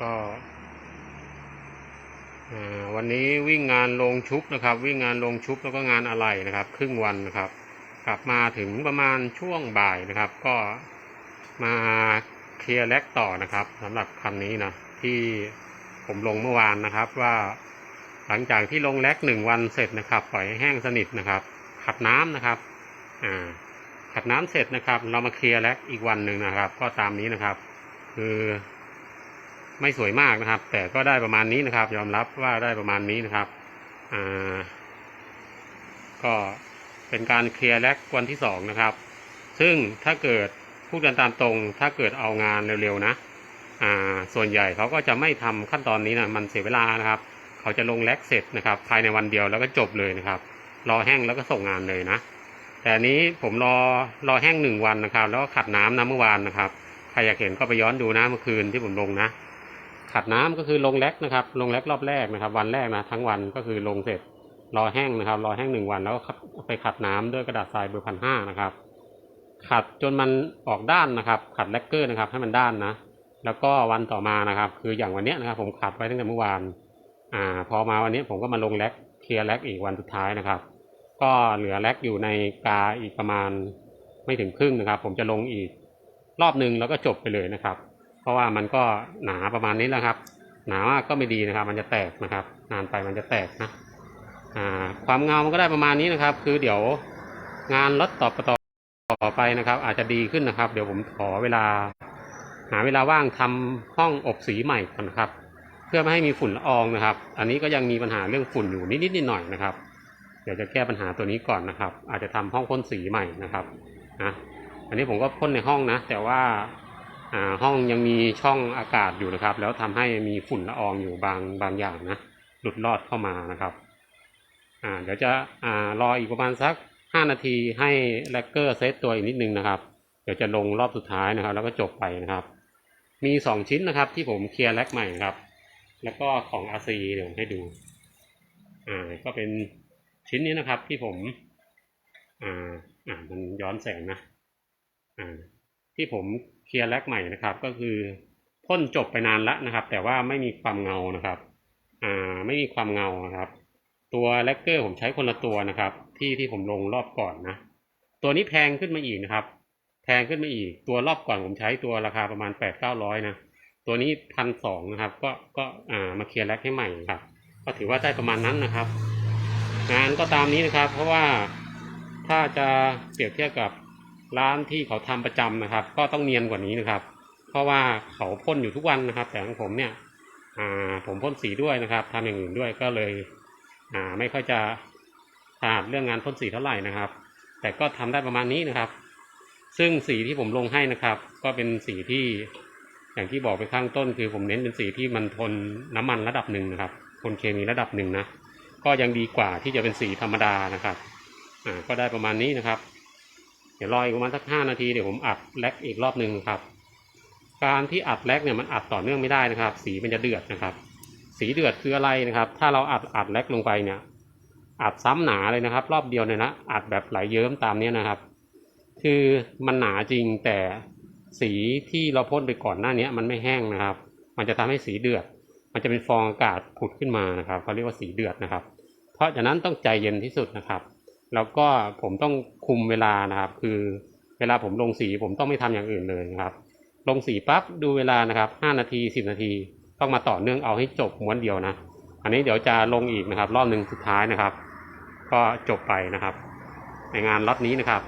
ก็วันนี้วิ่งงานลงชุบนะครับ วิ่งงานลงชุบแล้วก็งานอะไรนะครับ ครึ่งวันนะครับ กลับมาถึงประมาณช่วงบ่ายนะครับ ก็มาเคลียร์แลกต่อนะครับสำหรับคันนี้นะที่ผมลงเมื่อวานนะครับว่าหลังจากที่ลงแลกหนึ่งวันเสร็จนะครับ ปล่อยให้แห้งสนิทนะครับ ขัดน้ำนะครับอ่าขัดน้ำเสร็จนะครับ เรามาเคลียร์แลกอีกวันหนึ่งนะครับ ก็ตามนี้นะครับ คือ ไม่สวยมากนะครับ แต่ก็ได้ประมาณนี้นะครับ ยอมรับว่าได้ประมาณนี้นะครับอ่าก็เป็นการเคลียร์แลกวันที่สองนะครับ ซึ่งถ้าเกิดพูดกันตามตรง ถ้าเกิดเอางานเร็วๆนะอ่าส่วนใหญ่เขาก็จะไม่ทำขั้นตอนนี้นะมันเสียเวลานะครับ เขาจะลงแลกเสร็จนะครับ ภายในวันเดียวแล้วก็จบเลยนะครับ รอแห้งแล้วก็ส่งงานเลยนะ แต่อันนี้ผมรอรอแห้งหนึ่งวันนะครับ แล้วก็ขัดน้ำนะเมื่อวานนะครับ ใครอยากเห็นก็ไปย้อนดูนะเมื่อคืนที่ผมลงนะ ขัดน้ำก็คือลงแลกนะครับ ลงแลกรอบแรกนะครับ วันแรกนะทั้งวันก็คือลงเสร็จรอแห้งนะครับ รอแห้งหนึ่งวันแล้วไปขัดน้ำด้วยกระดาษทรายเบอร์พันห้านะครับ ขัดจนมันออกด้านนะครับ ขัดแลกเกอร์นะครับ ให้มันด้านนะ แล้วก็วันต่อมานะครับ คืออย่างวันเนี้ยนะครับ ผมขัดไว้ตั้งแต่เมื่อวาน อ่า พอมาวันนี้ผมก็มาลงแลกเคลียร์แลกอีกวันสุดท้ายนะครับ ก็เหลือแลกอยู่ในกาอีกประมาณไม่ถึงครึ่งนะครับ ผมจะลงอีกรอบหนึ่งแล้วก็จบไปเลยนะครับ เพราะว่ามันก็หนาประมาณนี้แหละครับ หนามากก็ไม่ดีนะครับ มันจะแตกนะครับ นานไปมันจะแตกนะความเงามันก็ได้ประมาณนี้นะครับ คือเดี๋ยวงานรถต่อต่อต่อไปนะครับ อาจจะดีขึ้นนะครับ เดี๋ยวผมขอเวลา หาเวลาว่างทำห้องอบสีใหม่ก่อนนะครับ เพื่อไม่ให้มีฝุ่นละอองนะครับ อันนี้ก็ยังมีปัญหาเรื่องฝุ่นอยู่นิดๆหน่อยนะครับ เดี๋ยวจะแก้ปัญหาตัวนี้ก่อนนะครับ อาจจะทำห้องพ่นสีใหม่นะครับนะอันนี้ผมก็พ่นในห้องนะ แต่ว่า ห้องยังมีช่องอากาศอยู่นะครับ แล้วทำให้มีฝุ่นละอองอยู่บางบางอย่างนะหลุดลอดเข้ามานะครับเดี๋ยวจะอรออีกประมาณสักห้านาทีให้แลกเกอร์เซตตัวอีกนิดนึงนะครับ เดี๋ยวจะลงรอบสุดท้ายนะครับ แล้วก็จบไปนะครับ มีสองชิ้นนะครับ ที่ผมเคลียร์แลกใหม่ครับ แล้วก็ของ RC เดี๋ยวให้ดูอ่าก็เป็นชิ้นนี้นะครับที่ผมอ่าอ่ามันย้อนแสงนะอ่า ที่ผมเคลียร์แลกใหม่นะครับ ก็คือพ่นจบไปนานแล้วนะครับ แต่ว่าไม่มีความเงานะครับ อ่าไม่มีความเงานะครับ ตัวแลกเกอร์ผมใช้คนละตัวนะครับ ที่ที่ผมลงรอบก่อนนะ ตัวนี้แพงขึ้นมาอีกนะครับ แพงขึ้นมาอีก ตัวรอบก่อนผมใช้ตัวราคาประมาณแปดเก้าร้อยนะตัวนี้พันสองนะครับ ก็ก็อ่ามาเคลียร์แลกให้ใหม่ครับ ก็ถือว่าได้ประมาณนั้นนะครับ งานก็ตามนี้นะครับ เพราะว่าถ้าจะเปรียบเทียบกับ ร้านที่เขาทำประจำนะครับ ก็ต้องเนียนกว่านี้นะครับ เพราะว่าเขาพ่นอยู่ทุกวันนะครับ แต่ของผมเนี่ยอ่าผมพ่นสีด้วยนะครับทำอย่างอื่นด้วยก็เลยอ่าไม่ค่อยจะถนัดเรื่องงานพ่นสีเท่าไหร่นะครับ แต่ก็ทำได้ประมาณนี้นะครับ ซึ่งสีที่ผมลงให้นะครับ ก็เป็นสีที่อย่างที่บอกไปข้างต้น คือผมเน้นเป็นสีที่มันทนน้ำมันระดับหนึ่งนะครับทนเคมีระดับหนึ่งนะก็ยังดีกว่าที่จะเป็นสีธรรมดานะครับอ่าก็ได้ประมาณนี้นะครับ ดี๋ยวรออีกประมาณสักห้านาทีเดี๋ยวผมอัดแลกอีกรอบหนึ่งครับ การที่อัดแลกเนี่ยมันอัดต่อเนื่องไม่ได้นะครับ สีมันจะเดือดนะครับ สีเดือดคืออะไรนะครับ ถ้าเราอัดอัดแลกลงไปเนี่ย อัดซ้ำหนาเลยนะครับ รอบเดียวเนี่ยนะอัดแบบไหลเยิ้มตามเนี้ยนะครับ คือมันหนาจริงแต่สีที่เราพ่นไปก่อนหน้านี้มันไม่แห้งนะครับ มันจะทำให้สีเดือด มันจะเป็นฟองอากาศผุดขึ้นมานะครับเขาเรียกว่าสีเดือดนะครับ เพราะฉะนั้นต้องใจเย็นที่สุดนะครับ แล้วก็ผมต้องคุมเวลานะครับ คือเวลาผมลงสีผมต้องไม่ทำอย่างอื่นเลยนะครับ ลงสีปั๊บดูเวลานะครับห้านาทีสิบนาที ต้องมาต่อเนื่องเอาให้จบม้วนเดียวนะ อันนี้เดี๋ยวจะลงอีกนะครับ รอบหนึ่งสุดท้ายนะครับ ก็จบไปนะครับ ในงานล็อตนี้นะครับ